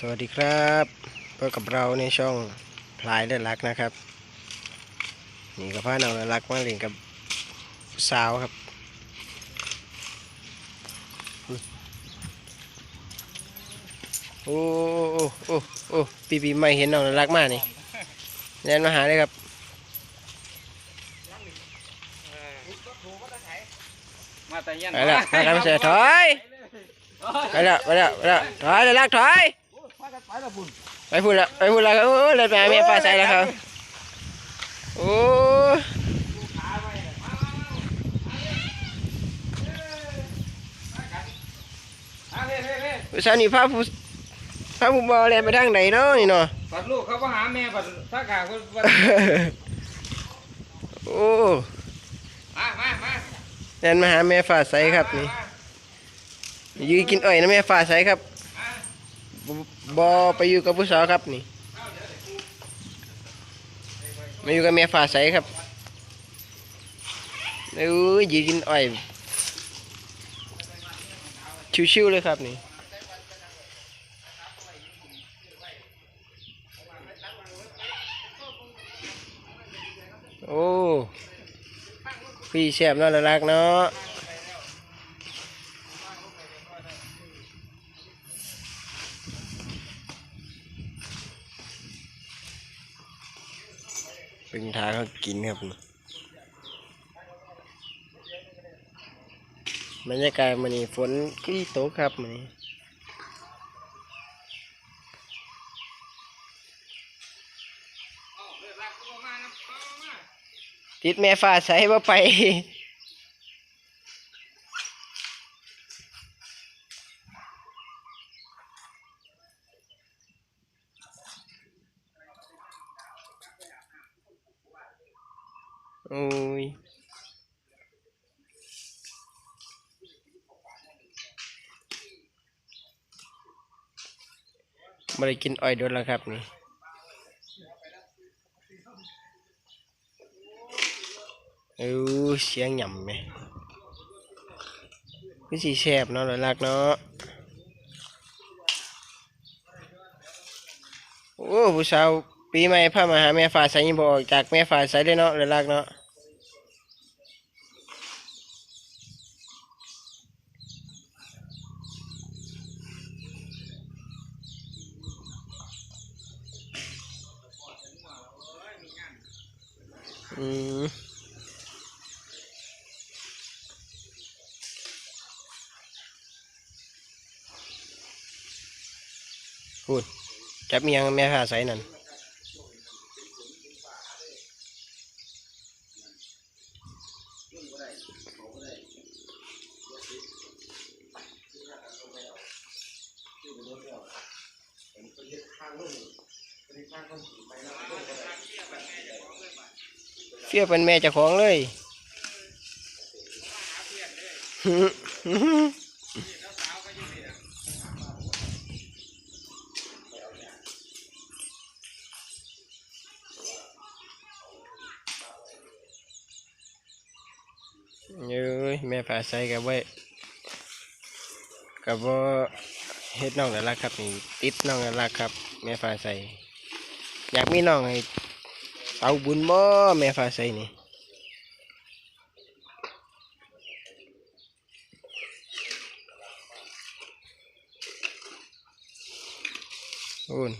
สวัสดีครับพบกับเราในช่องพลายเลือดรักนะครับ นี่กับพ่อน้องเลือดรักมาเล่นกับสาวครับโอ้โอ้โอ้โอ้ปีปีไม่เห็นน้องเลือดรักมากนี่เรียนมาหาเลยครับมาแต่ยันไปแล้วไปแล้วเสียถอยไปแล้วไปแล้วไปแล้วถอยเลือดรักถอย ไปพูดแล้วไปพูดแล้วโอ้เลยไปหาแม่ฟ้าใสแล้วครับโอ้ผู้ชายนี่พาผู้พาผู้บอลเรียนไปทางไหนเนาะนี่เนาะปัดลูกเขาก็หาแม่ปัดถ้าขาคนปัดโอ้มามามาเรียนมาหาแม่ฟ้าใสครับนี่ยืนกินอ้อยนะแม่ฟ้าใสครับ บอไปอยู่กับผู้สาวครับนี่มาอยู่กับแม่ฟ้าใสครับเอ้ยยืนกินอ้อยชิวๆเลยครับนี่โอ้พี่แซ่บเนาะละลักเนาะ ทางเขากินครับบรรยากาศมันนี่ฝนขี้ตครับมันนี่ติดแม่ฟ้าใส่ว่าไป โอ้ยไม่ได้กินอ้อยโดนแล้วครับนี่เออเสียงหย่ำไหมพี่สีแสบเนาะเลยรักเนาะโอ้ผู้สาวปีใหม่พามาหาแม่ฟ้าใสยังบออกจากแม่ฟ้าใสเลยเนาะเลยรักเนาะ อืมพูดจับเมียงแม่ผ้าใสนั่น เฟี้ยเป็นแม่เจ้าของเลยเอ้ยแม่ผาใส่กับไว้กับว่าเฮ็ดน้องน่ารักครับนี่ติดน้องน่ารักครับ แม่ฟาใส่อยากมีน้องให้ เอาบุญบ่แม่ฟ้าใสนี่โอ้น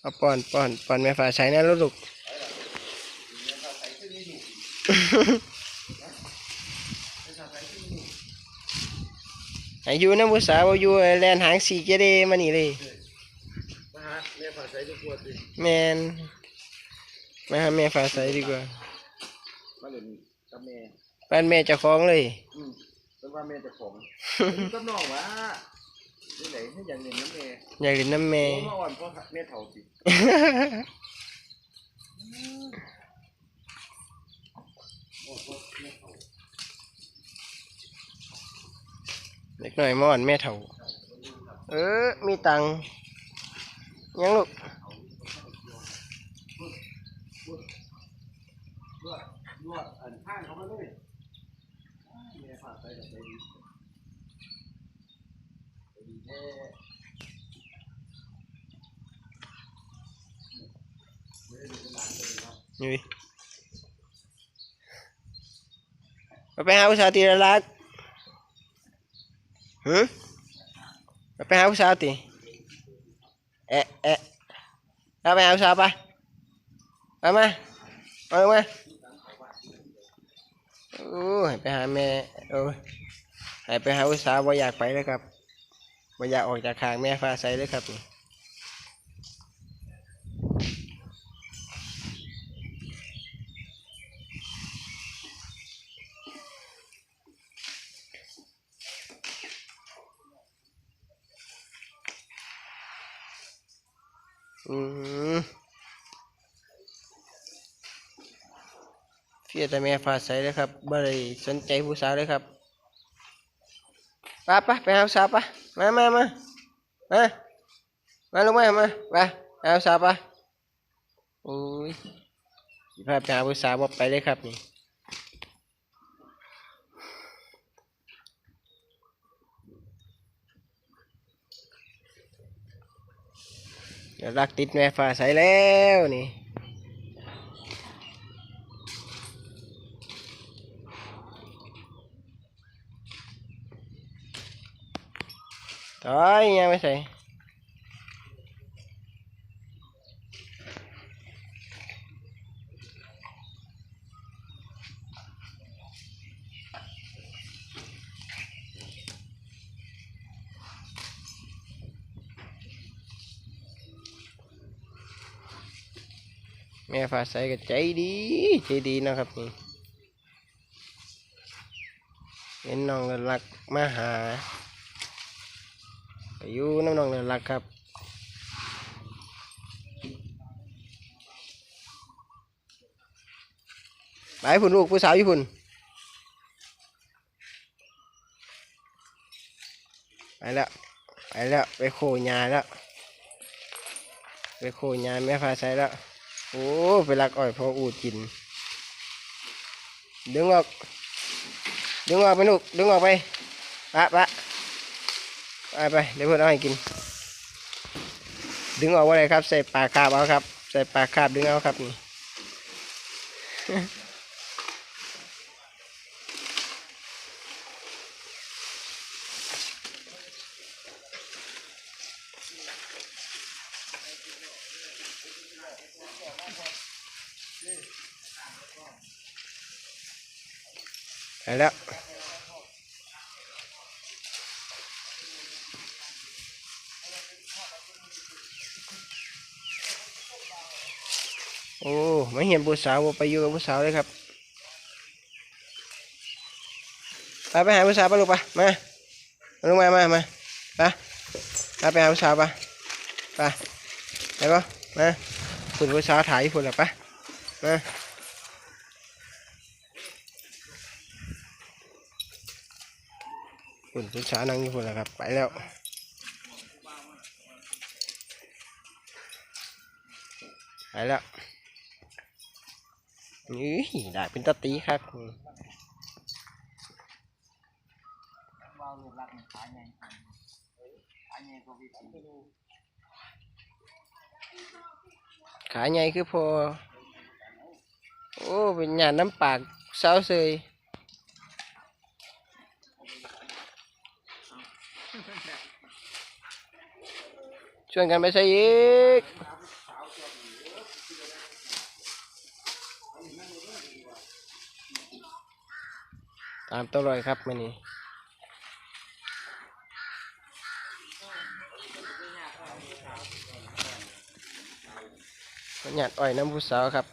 เอาป้อนป้อนป้อนแม่ฟ้าใสนะลูกอายุนะผู้สาวอายุแลนหางสีเจเดมานี่เลยแม่ฝาใส่ทุกคน มนมาหาแม่ฟ้าใสดีกว่ามาเล่นกับแม่บ้านแม่เจะคล้าของเลย อืมเป็นว่าแม่เจะของกับน้องวะนี่ไหนให้อย่างเล่นน้ำแม่อยากเล่นน้ำแม่ โอ้มาอ่อนเพราะแม่เฒ่าสิเล็กหน่อยม่อนแม่เถ่า เออ มีตังค์ยังลูก รั่วอันข้างเขามาเลยแม่ฝากไปกับใจดีใจดีแท้ไม่ได้ดูเป็นหลานเลยครับนี่ไปหาผู้สาวตีรักหือไปหาผู้สาวตีเอ๊ะเอ๊ะแล้วไปหาผู้สาวไปไปมาไปมา โอ้ยไปหาแม่โอ้ยไปหาผู้สาวบ่อยากไปเลยครับบ่อยากออกจากคางแม่ฟ้าใสเลยครับอืม เฟียแต่แม่ฟาใสเลยครับบ่ได้สนใจผู้สาวเลยครับไปไปไปหาสาวไปมามามามามาลงมามาไปหาสาวไปโอ้ยสิพาไปหาผู้สาวบ่ไปเลยครับนี่รักติดแม่ฟ้าใสแล้วนี่ ต่อยยังไม่ใส่แม่ฟ้าใสก็ใจดีใจดีนะครับนี่เห็นน้องน่ารักมาหา ไปอยู่น้ำนองเดือดรักครับไปพุ่นลูกผู้สาวอยู่พุ่นไปแล้วไปแล้วไปโคยาแล้วไปโคยาแม่พาใส่แล้วโอ้ไปลักอ้อยพออูดกิน ดึงออก ดึงออกไปลูกดึงออกไปปะปะ ไปไปเดี๋ยวเพื่อนเอาให้กิน ดึงออกว่าไรครับ ใส่ปากคาบเอาครับ ใส่ปากคาบดึงเอาครับนี่ไปแล้ว โอ้ไม่เห็นผู้สาวบ่ไปอยู่กับผู้สาวเลยครับไปไปหาผู้สาวไปลูกไปมาลูกมามามาไปไปไปหาผู้สาวไปไปไปก็มาคุณผู้สาวถ่ายคุณหรอไปมาคุณผู้สาวนั่งอยู่คุณหรอครับไปแล้วไปแล้ว นี่ได้เป็นตะตีครับขาใหญ่คือพอ โอ้เป็นหยาดน้ำปากเศร้าเสยชวนกันไปใส่อีก ตามตัวลอยครับมันนี่หยาดอ้อยน้ำผู้สาวครับ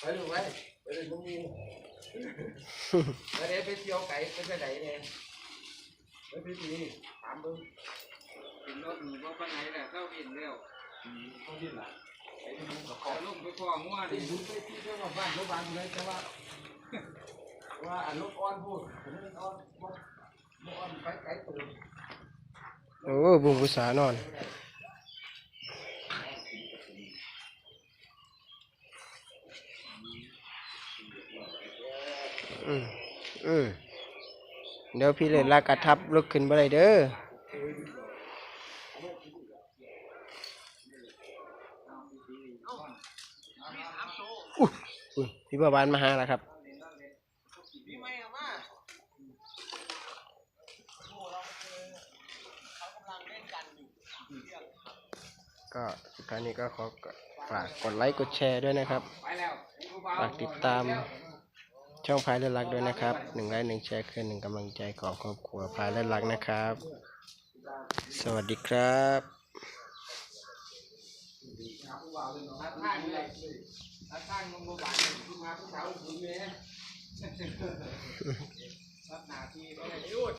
ไปดูไว้ไปดูมึงมี ไปเดี๋ยวไปเที่ยวไก่ไปไปไหนเนี่ยไปพี่พีถามมึงกินรถหนูก็ไปไหนแหละเข้ากินเร็วเข้าที่ไหนไอ้มึงกับเอาลงไปคองัวไอ้ดิมึงไปที่เรื่องบ้านรถบ้านเลยแต่ว่าว่าอันรถอ้อนพูดผมไม่อ้อนบ่บ่อ้อนไปไกลตัวโอ้บุ้งผู้สานอน อืมอืมเดี๋ยวพี่เลยลากกระทับลุกขึ้นบ่ได้เด้ออุ๊ยพี่บัวบานมาหาแล้วครับก็สุดท้ายนี้ก็ขอฝากกดไลค์กดแชร์ด้วยนะครับ ฝากติดตาม ช่องพายเลือดรักด้วยนะครับหนึ่งไลค์หนึ่งแชร์คือหนึ่งกำลังใจของครอบครัวพายเลือดรักนะครับ สวัสดีครับรับหน้าที่ไปเลย